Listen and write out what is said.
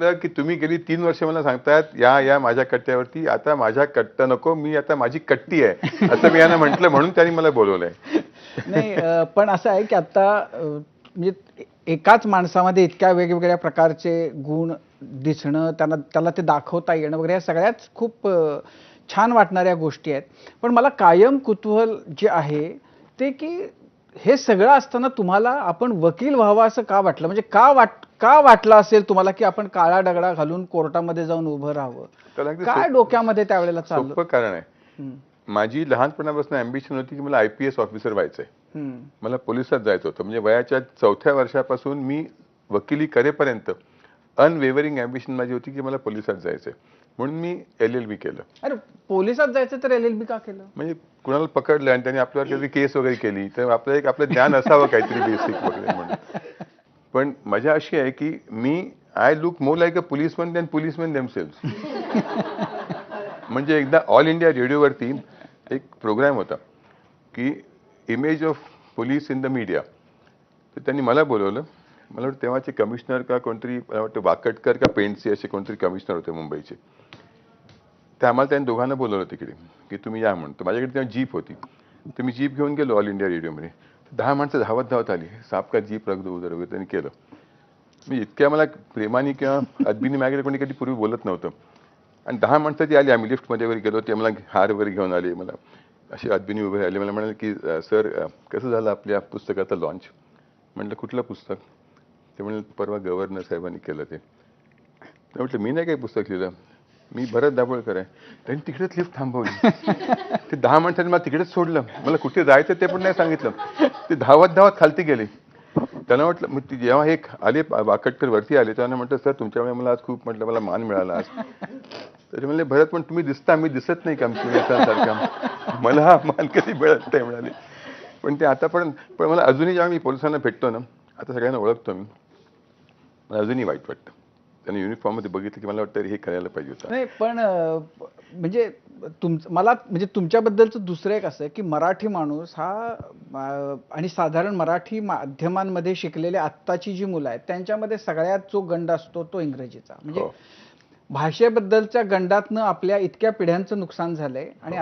की तुम्ही गेली तीन वर्ष मला सांगतायत या या माझ्या कट्ट्यावरती आता माझ्या कट्टा नको मी आता माझी कट्टी आहे असं मी यांना म्हटलं म्हणून त्यांनी मला बोलवलंय. नाही पण असं आहे की आता म्हणजे एकाच माणसामध्ये इतक्या वेगवेगळ्या प्रकारचे गुण दिसणं त्यांना त्याला ते दाखवता येणं वगैरे या सगळ्याच खूप छान वाटणाऱ्या गोष्टी आहेत. पण मला कायम कुतूहल जे आहे ते की हे सगळं असताना तुम्हाला आपण वकील व्हावं असं का वाटलं? म्हणजे का वाट का वाटलं असेल तुम्हाला की आपण काळा दगडा घालून कोर्टामध्ये जाऊन उभं राहावं? काय डोक्यामध्ये त्यावेळेला चाललं? कारण आहे. माझी लहानपणापासून अम्बिशन होती की मला आय पी एस ऑफिसर व्हायचंय. मला पोलिसात जायचं होतं. म्हणजे वयाच्या चौथ्या वर्षापासून मी वकिली करेपर्यंत अनवेवरिंग अम्बिशन माझी होती की मला पोलिसात जायचंय. म्हणून मी एल एल बी केलं. अरे पोलिसात जायचं तर एल एल बी का केलं? म्हणजे कुणाला पकडलं आणि त्यांनी आपल्यावर काहीतरी केस वगैरे केली तर आपलं एक आपलं ज्ञान असावं काहीतरी बेसिक वगैरे म्हणून. पण मजा अशी आहे की मी I look more like a policeman than policeman themselves म्हणजे एकदा ऑल इंडिया रेडिओवरती एक प्रोग्राम होता की image of police in the media तर त्यांनी मला बोलवलं. मला वाटतं तेव्हाचे कमिशनर का कोणतरी मला वाटतं वाकटकर का पेंडसे असे कोणतरी कमिशनर होते मुंबईचे. ते आम्हाला त्यांनी दोघांना बोलवलं तिकडे की तुम्ही या म्हणतो माझ्याकडे तेव्हा जीप होती. तर मी जीप घेऊन गेलो ऑल इंडिया रेडिओमध्ये दहा माणसं धावत धावत आली. साप का जीप रख उदर वगैरे त्यांनी केलं. मी इतक्या मला प्रेमाने किंवा अदबीने मागे कोणी कधी पूर्वी बोलत नव्हतं. आणि दहा माणसं ती आली आम्ही लिफ्टमध्ये वगैरे गेलो ते मला हार वगैरे घेऊन आले मला असे अदबीने उभे राहिले. मला म्हणाले की सर कसं झालं आपल्या पुस्तकाचं लॉन्च म्हटलं कुठलं पुस्तक? ते म्हणाले परवा गव्हर्नर साहेबांनी केलं ते. तर म्हटलं मी नाही काही पुस्तक लिहिलं. मी भरत दाभोळकर आहे. त्यांनी तिकडेच लिफ्ट थांबवली. ते दहा मिनिटांनी मला तिकडेच सोडलं. मला कुठे जायचं ते पण नाही सांगितलं. ते धावत धावत खालती गेले. त्यांना म्हटलं मग ती जेव्हा एक आले वाकटकर वरती आले त्यांना म्हटलं सर तुमच्यामुळे मला आज खूप म्हटलं मला मान मिळाला आज. तरी म्हणले भरत पण तुम्ही दिसता मी दिसत नाही का सारखा मला हा मान कधी मिळत नाही म्हणाले. पण ते आता पण पण मला अजूनही जेव्हा मी पोलिसांना भेटतो ना आता सगळ्यांना ओळखतो मी. मला अजूनही वाईट वाटतं. त्यांनी युनिफॉर्ममध्ये बघितलं की मला वाटतं हे करायला पाहिजे होतं. नाही पण म्हणजे तुम मला म्हणजे तुमच्याबद्दलचं दुसरं एक असं आहे की मराठी माणूस हा आणि साधारण मराठी माध्यमांमध्ये शिकलेले आत्ताची जी मुलं आहेत त्यांच्यामध्ये सगळ्यात जो गंड असतो तो इंग्रजीचा. म्हणजे हो. भाषेबद्दलच्या गंडातनं आपल्या इतक्या पिढ्यांचं नुकसान झालंय आणि